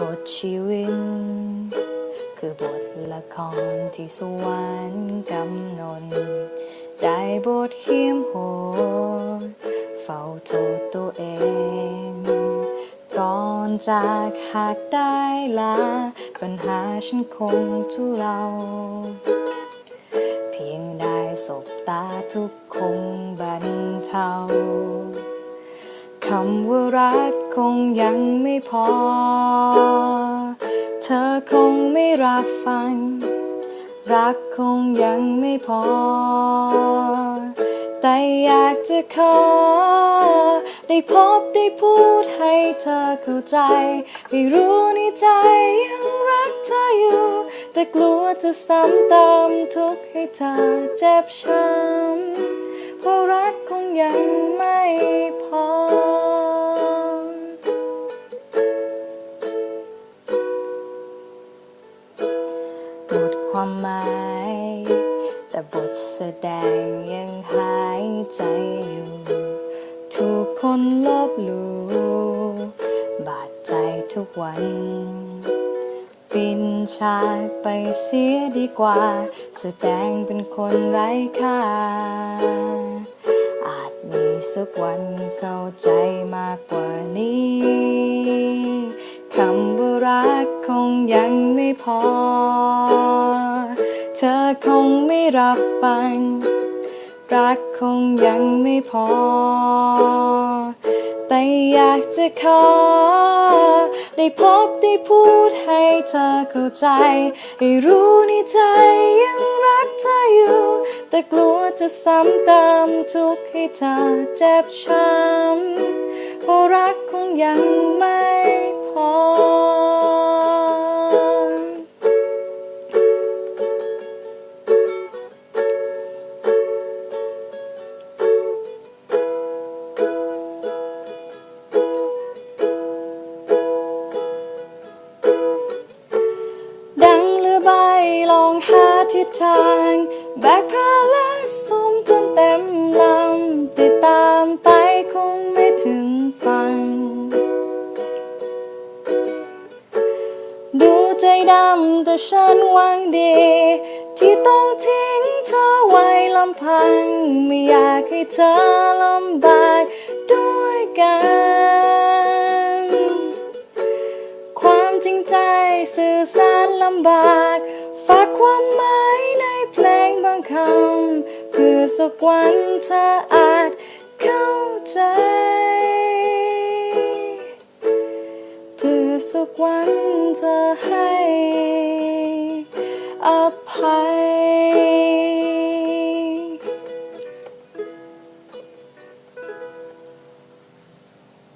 บทชีวิต คือบทละครที่สวรรค์กำหนดได้บทเฮี้ยมโหดเฝ้าโทษตัวเอง ก่อนจากหากได้ลา ปัญหาฉันคงทุเรา เพียงได้สบตาทุกคงบรรเทาำว่ารักคงยังไม่พอ เธอคงไม่รับฟัง รักคงยังไม่พอ แต่อยากจะขอ ได้พบได้พูดให้เธอเข้าใจ ให้รู้ในใจยังรักเธออยู่ แต่กลัวจะซ้ำเติมทุกข์ให้เธอเจ็บช้ำเพราะรักคงยังไม่พอ ความหมาย แต่บทแสดงยังหายใจอยู่ ถูกคนลบลู่บาดใจทุกวัน ปินฉากไปเสียดีกว่า แสดงเป็นคนไร้ค่า อาจมีสักวันเข้าใจมากกว่านี้คำว่ารักคงยังไม่พอ ธอคงไม่รับฟัง รักคงยังไม่พอ แต่อยากจะขอ ได้พบได้พูดให้เธอเข้าใจ ให้รู้ในใจยังรักเธออยู่ แต่กลัวจะซ้ำเติมทุกข์ให้เธอเจ็บช้ำเพราะรักคงยังไม่ ทิศทาง แบกพาและซุ่มจนเต็มลำติดตามไปคงไม่ถึงฝั่งดูใจดำแต่ฉันหวังดี ที่ต้องทิ้งเธอไว้ลำพัง ไม่อยากให้เธอลำบากด้วยกัน ความจริงใจสื่อสารลำบากฝากความหมาย สักวันเธออาจเข้าใจ เพื่อสักวันเธอให้อภัย